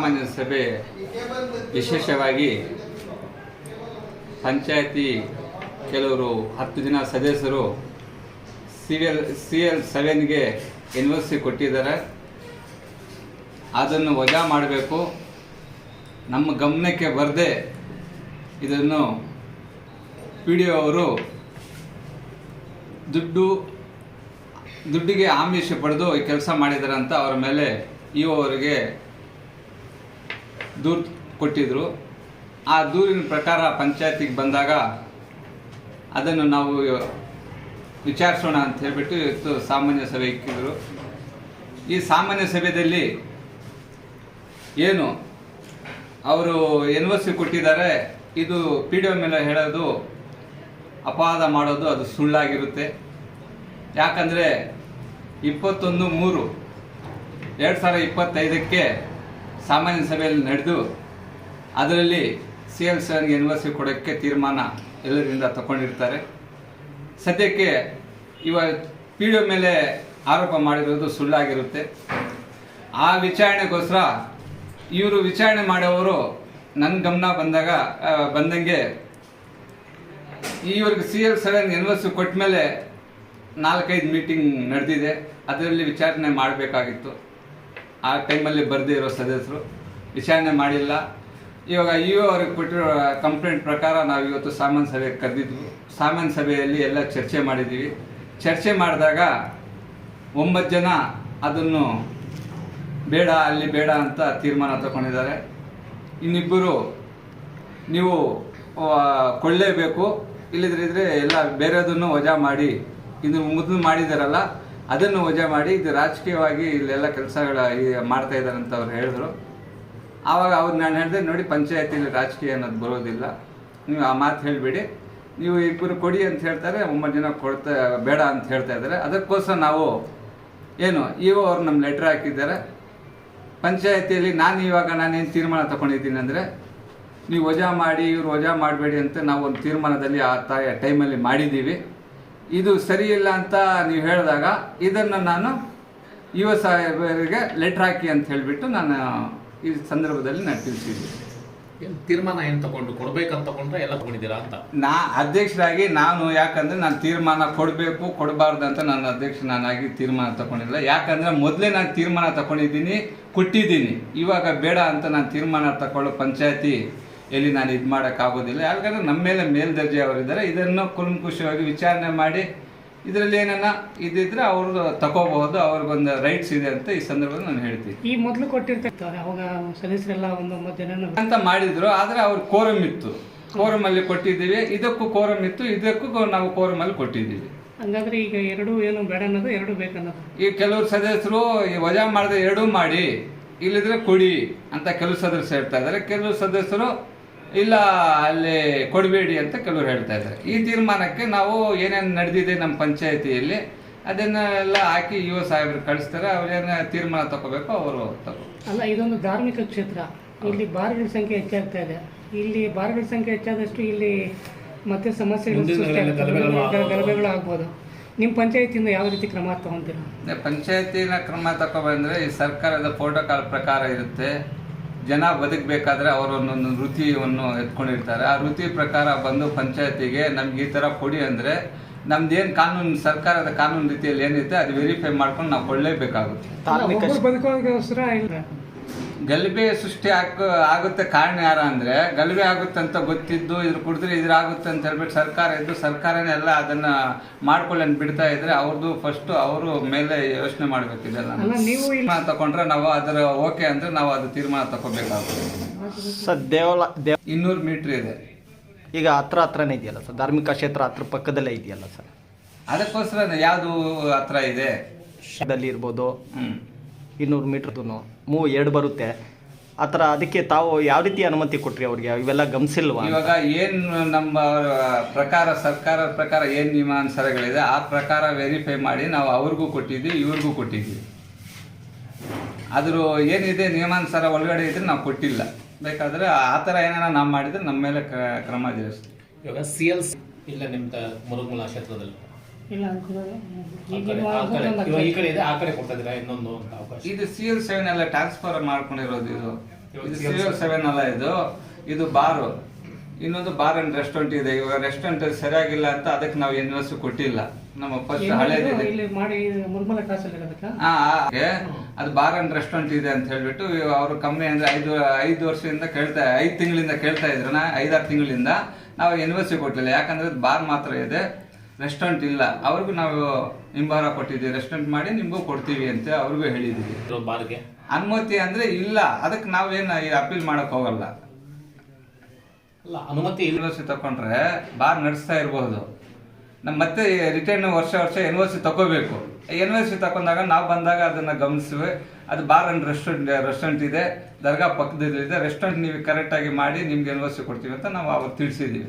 ಸಾಮಾನ್ಯ ಸಭೆ ವಿಶೇಷವಾಗಿ ಪಂಚಾಯತಿ ಕೆಲವರು ಹತ್ತು ಜನ ಸದಸ್ಯರು ಸಿ ಎಲ್ ಸಿ ಎಲ್ ಸೆವೆನ್ಗೆ ಎನ್ವರ್ಸಿ ಕೊಟ್ಟಿದ್ದಾರೆ. ಅದನ್ನು ವಜಾ ಮಾಡಬೇಕು. ನಮ್ಮ ಗಮನಕ್ಕೆ ಬರದೆ ಇದನ್ನು ಪಿ ಡಿ ಅವರು ದುಡ್ಡು ದುಡ್ಡಿಗೆ ಆಮಿಷ ಪಡೆದು ಈ ಕೆಲಸ ಮಾಡಿದ್ದಾರೆ ಅಂತ ಅವರ ಮೇಲೆ ಇ ಅವರಿಗೆ ದೂರು ಕೊಟ್ಟಿದ್ರು. ಆ ದೂರಿನ ಪ್ರಕಾರ ಪಂಚಾಯತಿಗೆ ಬಂದಾಗ ಅದನ್ನು ನಾವು ವಿಚಾರಿಸೋಣ ಅಂತ ಹೇಳಿಬಿಟ್ಟು ಇವತ್ತು ಸಾಮಾನ್ಯ ಸಭೆ ಇಕ್ಕಿದ್ರು. ಈ ಸಾಮಾನ್ಯ ಸಭೆಯಲ್ಲಿ ಏನು? ಅವರು ಎನ್ ಒ ಸಿ ಕೊಟ್ಟಿದ್ದಾರೆ. ಇದು ಪಿ ಡಿ ಒ ಮೇಲೆ ಹೇಳೋದು ಅಪವಾದ ಮಾಡೋದು, ಅದು ಸುಳ್ಳಾಗಿರುತ್ತೆ. ಯಾಕಂದರೆ ಇಪ್ಪತ್ತೊಂದು ಮೂರು, ಎರಡು ಸಾವಿರ ಇಪ್ಪತ್ತೈದಕ್ಕೆ ಸಾಮಾನ್ಯ ಸಭೆಯಲ್ಲಿ ನಡೆದು ಅದರಲ್ಲಿ ಸಿ ಎಲ್ ಸರ್ಗೆ ಯೂನಿವರ್ಸಿಟಿ ಕೊಡೋಕ್ಕೆ ತೀರ್ಮಾನ ಎಲ್ಲರಿಂದ ತಗೊಂಡಿರ್ತಾರೆ ಸದ್ಯಕ್ಕೆ ಇವ ಪಿ ಡಿ ಮೇಲೆ ಆರೋಪ ಮಾಡಿರೋದು ಸುಳ್ಳಾಗಿರುತ್ತೆ. ಆ ವಿಚಾರಣೆಗೋಸ್ಕರ ಇವರು ವಿಚಾರಣೆ ಮಾಡೋವರು ನನ್ನ ಗಮನ ಬಂದಾಗ ಬಂದಂಗೆ ಇವ್ರಿಗೆ ಸಿ ಎಲ್ ಸೆವೆನ್ ಒ ಕೊಟ್ಟ ಮೇಲೆ ನಾಲ್ಕೈದು ಮೀಟಿಂಗ್ ನಡೆದಿದೆ. ಅದರಲ್ಲಿ ವಿಚಾರಣೆ ಮಾಡಬೇಕಾಗಿತ್ತು. ಆ ಟೈಮಲ್ಲಿ ಬರದೇ ಇರೋ ಸದಸ್ಯರು. ವಿಚಾರಣೆ ಮಾಡಿಲ್ಲ. ಇವಾಗ ಇ ಅವ್ರಿಗೆ ಕೊಟ್ಟಿರೋ ಕಂಪ್ಲೇಂಟ್ ಪ್ರಕಾರ ನಾವು ಇವತ್ತು ಸಾಮಾನ್ಯ ಸಭೆಗೆ ಕರೆದಿದ್ವಿ. ಸಾಮಾನ್ಯ ಸಭೆಯಲ್ಲಿ ಎಲ್ಲ ಚರ್ಚೆ ಮಾಡಿದ್ದೀವಿ. ಚರ್ಚೆ ಮಾಡಿದಾಗ ಒಂಬತ್ತು ಜನ ಅದನ್ನು ಬೇಡ, ಅಲ್ಲಿ ಬೇಡ ಅಂತ ತೀರ್ಮಾನ ತಗೊಂಡಿದ್ದಾರೆ. ಇನ್ನಿಬ್ಬರು ನೀವು ಕೊಡಲೇಬೇಕು. ಕೊಳ್ಳೇಬೇಕು ಇಲ್ಲದ್ರೆ ಇದ್ರೆ ಎಲ್ಲ ಬೇರೆದನ್ನು ವಜಾ ಮಾಡಿ. ಇನ್ನು ಮೊದಲು ಮಾಡಿದಾರಲ್ಲ ಅದನ್ನು ವಜಾ ಮಾಡಿ ಇದು ರಾಜಕೀಯವಾಗಿ ಇಲ್ಲೆಲ್ಲ ಕೆಲಸಗಳ ಮಾಡ್ತಾ ಇದ್ದಾರೆ ಅಂತ ಅವ್ರು ಹೇಳಿದ್ರು. ಆವಾಗ ಅವ್ರು ನಾನು ಹೇಳಿದೆ, ನೋಡಿ, ಪಂಚಾಯತಿಲಿ ರಾಜಕೀಯ ಅನ್ನೋದು ಬರೋದಿಲ್ಲ. ನೀವು ಆ ಮಾತು ಹೇಳಿಬಿಡಿ. ನೀವು ಇಬ್ಬರು ಕೊಡಿ ಅಂತ ಹೇಳ್ತಾರೆ, ಒಂಬತ್ತು ಜನ ಕೊಡ್ತಾ, ಬೇಡ ಅಂತ ಹೇಳ್ತಾ ಇದ್ದಾರೆ. ಅದಕ್ಕೋಸ್ಕರ ನಾವು ಏನು ಇವು ಅವ್ರು ನಮ್ಮ ಲೆಟ್ರ್ ಹಾಕಿದ್ದಾರೆ. ಪಂಚಾಯತಿಯಲ್ಲಿ ನಾನು ಇವಾಗ ನಾನೇನು ತೀರ್ಮಾನ ತಗೊಂಡಿದ್ದೀನಿ ಅಂದರೆ, ನೀವು ವಜಾ ಮಾಡಿ, ಇವ್ರು ವಜಾ ಮಾಡಬೇಡಿ ಅಂತ ನಾವು ಒಂದು ತೀರ್ಮಾನದಲ್ಲಿ ಆ ತಾಯ ಟೈಮಲ್ಲಿ ಮಾಡಿದ್ದೀವಿ. ಇದು ಸರಿಯಿಲ್ಲ ಇಲ್ಲ ಅಂತ ನೀವು ಹೇಳಿದಾಗ ಇದನ್ನು ನಾನು ಯುವ ಸಾಹೇಬರಿಗೆ ಲೆಟ್ರ್ ಹಾಕಿ ಅಂತ ಹೇಳಿಬಿಟ್ಟು ನಾನು ಈ ಸಂದರ್ಭದಲ್ಲಿ ನಾನು ತಿಳಿಸಿದ್ದೀನಿ ಏನ್ ತೀರ್ಮಾನ ಏನು ತಗೊಂಡು ಕೊಡ್ಬೇಕಂತ ತಗೊಂಡ್ರೆ ಎಲ್ಲ ತಗೊಂಡಿದ್ದೀರಾ ಅಂತ? ನಾ ಅಧ್ಯಕ್ಷರಾಗಿ ನಾನು ಯಾಕಂದ್ರೆ ನಾನು ತೀರ್ಮಾನ ಕೊಡಬೇಕು ಕೊಡಬಾರ್ದು ಅಂತ ನಾನು ಅಧ್ಯಕ್ಷ ನಾನಾಗಿ ತೀರ್ಮಾನ ತಗೊಂಡಿಲ್ಲ. ಯಾಕಂದ್ರೆ ಮೊದಲೇ ನಾನು ತೀರ್ಮಾನ ತಗೊಂಡಿದ್ದೀನಿ ಕೊಟ್ಟಿದ್ದೀನಿ. ಇವಾಗ ಬೇಡ ಅಂತ ನಾನು ತೀರ್ಮಾನ ತಗೊಳ್ಳೋ ಪಂಚಾಯತಿ ಎಲ್ಲಿ ನಾನು ಇದು ಮಾಡೋಕ್ಕಾಗೋದಿಲ್ಲ. ಯಾಕಂದ್ರೆ ನಮ್ಮ ಮೇಲೆ ಮೇಲ್ದರ್ಜೆ ಅವರಿದ್ದಾರೆ. ಇದನ್ನು ಕುಲಂಕುಷವಾಗಿ ವಿಚಾರಣೆ ಮಾಡಿ ಇದರಲ್ಲಿ ಏನನ್ನ ಇದಿದ್ರೆ ಅವ್ರದ್ದು ತಗೋಬಹುದು ಅವ್ರಿಗೊಂದು ರೈಟ್ಸ್ ಇದೆ ಅಂತ ಈ ಸಂದರ್ಭದಲ್ಲಿ ನಾನು ಹೇಳ್ತೀನಿ. ಈ ಮೊದಲು ಕೊಟ್ಟಿರ್ತಾರೆ ಅವಾಗ ಸದಸ್ಯರೆಲ್ಲ ಒಂದು ಒಂಬತ್ತು ಜನ ಅಂತ ಮಾಡಿದ್ರು ಆದ್ರೆ ಅವ್ರು ಕೋರಮ್ ಇತ್ತು. ಕೋರಮ್ ಅಲ್ಲಿ ಕೊಟ್ಟಿದ್ದೀವಿ. ಇದಕ್ಕೂ ಕೋರಮ್ ಇತ್ತು. ಇದಕ್ಕೂ ನಾವು ಕೋರಮ್ ಅಲ್ಲಿ ಕೊಟ್ಟಿದ್ದೀವಿ. ಹಂಗಾದ್ರೆ ಈಗ ಎರಡು ಏನು ಬೇಡ ಅನ್ನೋದು ಎರಡು ಬೇಕನ್ನೋದು ಈ ಕೆಲವರು ಸದಸ್ಯರು ಈ ವಜಾ ಮಾಡದೆ ಎರಡೂ ಮಾಡಿ ಇಲ್ಲಿದ್ರೆ ಕೊಡಿ ಅಂತ ಕೆಲವು ಸದಸ್ಯರು ಹೇಳ್ತಾ ಇದ್ದಾರೆ. ಕೆಲವು ಸದಸ್ಯರು ಇಲ್ಲ ಅಲ್ಲಿ ಕೊಡಬೇಡಿ ಅಂತ ಕೆಲವರು ಹೇಳ್ತಾ ಇದ್ದಾರೆ. ಈ ತೀರ್ಮಾನಕ್ಕೆ ನಾವು ಏನೇನು ನಡೆದಿದೆ ನಮ್ಮ ಪಂಚಾಯತಿಯಲ್ಲಿ ಅದನ್ನೆಲ್ಲ ಹಾಕಿ ಯುವ ಸಾಹೇಬರು ಕಳಿಸ್ತಾರೆ ಅವ್ರೇನು ತೀರ್ಮಾನ ತಗೋಬೇಕು ಅವರು ತಗೋ ಅಲ್ಲ ಇದೊಂದು ಧಾರ್ಮಿಕ ಕ್ಷೇತ್ರ. ಇಲ್ಲಿ ಬಾರ್ಗಳ ಸಂಖ್ಯೆ ಹೆಚ್ಚಾಗ್ತಾ ಇದೆ. ಇಲ್ಲಿ ಬಾರ್ಗಳ ಸಂಖ್ಯೆ ಹೆಚ್ಚಾದಷ್ಟು ಇಲ್ಲಿ ಮತ್ತೆ ಸಮಸ್ಯೆಗಳು. ಗಲಭೆಗಳು ಆಗ್ಬೋದು. ನಿಮ್ಮ ಪಂಚಾಯತಿಯಿಂದ ಯಾವ ರೀತಿ ಕ್ರಮ ತಗೊಂತೀರಾ? ಪಂಚಾಯತಿನ ಕ್ರಮ ತಗೋಬಂದ್ರೆ ಈ ಸರ್ಕಾರದ ಪ್ರೋಟೋಕಾಲ್ ಪ್ರಕಾರ ಇರುತ್ತೆ. ಜನ ಬದುಕಬೇಕಾದ್ರೆ ಅವರು ಒಂದೊಂದು ವೃತ್ತಿಯನ್ನು ಎತ್ಕೊಂಡಿರ್ತಾರೆ. ಆ ವೃತ್ತಿ ಪ್ರಕಾರ ಬಂದು ಪಂಚಾಯತಿಗೆ ನಮ್ಗೆ ಈ ಥರ ಕೊಡಿ ಅಂದರೆ ನಮ್ದೇನು ಕಾನೂನು ಸರ್ಕಾರದ ಕಾನೂನು ರೀತಿಯಲ್ಲಿ ಏನಿದೆ ಅದು ವೆರಿಫೈ ಮಾಡ್ಕೊಂಡು ನಾವು ಕೊಡಲೇಬೇಕಾಗುತ್ತೆ. ಗಲಭೆ ಸೃಷ್ಟಿ ಆಗ ಆಗುತ್ತೆ ಕಾರಣ ಯಾರ ಅಂದ್ರೆ ಗಲಭೆ ಆಗುತ್ತೆ ಅಂತ ಗೊತ್ತಿದ್ದು ಇದ್ರ ಕುಡಿದ್ರೆ ಇದ್ರಾಗುತ್ತೆ ಅಂತ ಹೇಳ್ಬಿಟ್ಟು ಸರ್ಕಾರ ಇದ್ದು ಸರ್ಕಾರನೇ ಎಲ್ಲ ಅದನ್ನ ಮಾಡ್ಕೊಳ್ಳಿ ಅಂತ ಬಿಡ್ತಾ ಇದ್ರೆ ಅವ್ರದ್ದು ಫಸ್ಟ್ ಅವರು ಮೇಲೆ ಯೋಚನೆ ಮಾಡ್ಬೇಕಿದೆಲ್ಲ ನೀವು ತೀರ್ಮಾನ ತಗೊಂಡ್ರೆ ನಾವು ಅದರ ಓಕೆ ಅಂದ್ರೆ ನಾವು ಅದು ತೀರ್ಮಾನ ತಗೋಬೇಕಾಗುತ್ತೆ ಸರ್ ದೇವಲ ದೇವ ಇನ್ನೂರು ಮೀಟ್ರ್ ಇದೆ. ಈಗ ಹತ್ರ ಹತ್ರನೇ ಇದೆಯಲ್ಲ ಸರ್? ಧಾರ್ಮಿಕ ಕ್ಷೇತ್ರ ಹತ್ರ ಪಕ್ಕದಲ್ಲೇ ಇದೆಯಲ್ಲ ಸರ್? ಅದಕ್ಕೋಸ್ಕರ ಯಾವುದು ಹತ್ರ ಇದೆ? ಇರ್ಬೋದು. ಹ್ಞೂ ಇನ್ನೂರು ಮೀಟ್ರದ್ದು ಮೂ ಎರಡು ಬರುತ್ತೆ. ಆ ಥರ ಅದಕ್ಕೆ ತಾವು ಯಾವ ರೀತಿ ಅನುಮತಿ ಕೊಟ್ರಿ ಅವ್ರಿಗೆ? ಇವೆಲ್ಲ ಗಮನಿಸಿಲ್ವಾ ಇವಾಗ ಏನು ನಮ್ಮ ಪ್ರಕಾರ ಸರ್ಕಾರದ ಪ್ರಕಾರ ಏನು ನಿಯಮಾನುಸಾರಗಳಿದೆ ಆ ಪ್ರಕಾರ ವೆರಿಫೈ ಮಾಡಿ ನಾವು ಅವ್ರಿಗೂ ಕೊಟ್ಟಿದ್ವಿ ಇವ್ರಿಗೂ ಕೊಟ್ಟಿದ್ವಿ. ಆದರೂ ಏನಿದೆ ನಿಯಮಾನುಸಾರ ಒಳಗಡೆ ಇದ್ರೆ ನಾವು ಕೊಟ್ಟಿಲ್ಲ. ಬೇಕಾದರೆ ಆ ಥರ ಏನಾರ ನಾವು ಮಾಡಿದ್ರೆ ನಮ್ಮ ಮೇಲೆ ಕ- ಕ್ರಮ ಜರುಗಿಸ್ತೀವಿ. ಇವಾಗ ಸಿ ಎಲ್ ಇಲ್ಲ ನಿಮ್ಮ ಮುರುಮೂಲ ಕ್ಷೇತ್ರದಲ್ಲಿ. ಇಲ್ಲ ಈ ಕಡೆ ಇದೆ ಆ ಕಡೆ ಕೊಡ್ತಾ ಇದ್ದೀರಾ ಇನ್ನೊಂದು ಅಂತ ಅವಕಾಶ. ಇದು ಸಿ ಎಲ್ ಸೆವೆನ್ ಎಲ್ಲ ಟ್ರಾನ್ಸ್ಫರ್ ಮಾಡ್ಕೊಂಡಿರೋದು ಇದು. ಇದು ಸಿವಿಲ್ ಸೆವೆನ್ ಅಲ್ಲ ಇದು. ಇದು ಬಾರು. ಇನ್ನೊಂದು ಬಾರ್ ಅಂಡ್ ರೆಸ್ಟೋರೆಂಟ್ ಇದೆ. ಇವಾಗ ರೆಸ್ಟೋರೆಂಟ್ ಸರಿಯಾಗಿಲ್ಲ ಅಂತ ಅದಕ್ಕೆ ನಾವು ಎನ್ ಕೊಟ್ಟಿಲ್ಲ. ನಮ್ಮ ಫಸ್ಟ್ ಹಳೇದಿದೆ. ಇಲ್ಲಿ ಮಾಡಿ ಮುಲ್ಮಲ ಕ್ರಾಸಲ್ಲಿ ಇರೋದಕ್ಕ? ಆ, ಆ, ಅದು ಬಾರ್ ಅಂಡ್ ರೆಸ್ಟೋರೆಂಟ್ ಇದೆ ಅಂತ ಹೇಳ್ಬಿಟ್ಟು ಅವರು ಕಮ್ಮಿ ಅಂದ್ರೆ ಐದು ಐದು ವರ್ಷದಿಂದ ಕೇಳ್ತಾ ಐದು ತಿಂಗಳಿಂದ ಕೇಳ್ತಾ ಇದ್ರು ನಾ ಐದಾರು ತಿಂಗಳಿಂದ. ನಾವು ಯೂನಿವರ್ಸಿಟಿ ಕೊಟ್ಟಿಲ್ಲ ಯಾಕಂದ್ರೆ ಬಾರ್ ಮಾತ್ರ ಇದೆ. ರೆಸ್ಟೋರೆಂಟ್ ಇಲ್ಲ. ಅವ್ರಿಗೂ ನಾವು ಹಿಂಬಾರ ಕೊಟ್ಟಿದ್ದೀವಿ. ರೆಸ್ಟೋರೆಂಟ್ ಮಾಡಿ ನಿಮಗೂ ಕೊಡ್ತೀವಿ ಅಂತ ಅವ್ರಿಗೂ ಹೇಳಿದ್ದೀವಿ. ಬಾರ್ಗೆ? ಅನುಮತಿ ಅಂದರೆ ಇಲ್ಲ. ಅದಕ್ಕೆ ನಾವೇನು ಅಪೀಲ್ ಮಾಡೋಕೆ ಹೋಗಲ್ಲ. ಅಲ್ಲ ಅನುಮತಿ ಎನ್ ಒ ಸಿ ತಕೊಂಡ್ರೆ ಬಾರ್ ನಡೆಸ್ತಾ ಇರಬಹುದು ನಮ್ಮ ಮತ್ತೆ ರಿಟರ್ನ್ ವರ್ಷ ವರ್ಷ ಯೂನಿವರ್ಸಿಟಿ ತಗೋಬೇಕು ಯೂನಿವರ್ಸಿಟಿ ತಕೊಂಡಾಗ ನಾವು ಬಂದಾಗ ಅದನ್ನು ಗಮನಿಸುವೆ ಅದು ಬಾರ್ ಅಂಡ್ ರೆಸ್ಟೋರೆಂಟ್ ರೆಸ್ಟೋರೆಂಟ್ ಇದೆ. ದರ್ಗಾ ಪಕ್ಕದಲ್ಲಿದೆ. ರೆಸ್ಟೋರೆಂಟ್ ನೀವು ಕರೆಕ್ಟಾಗಿ ಮಾಡಿ ನಿಮ್ಗೆ ಯೂನಿವರ್ಸಿಟಿ ಕೊಡ್ತೀವಿ ಅಂತ ನಾವು ಅವ್ರು ತಿಳಿಸಿದ್ದೀವಿ.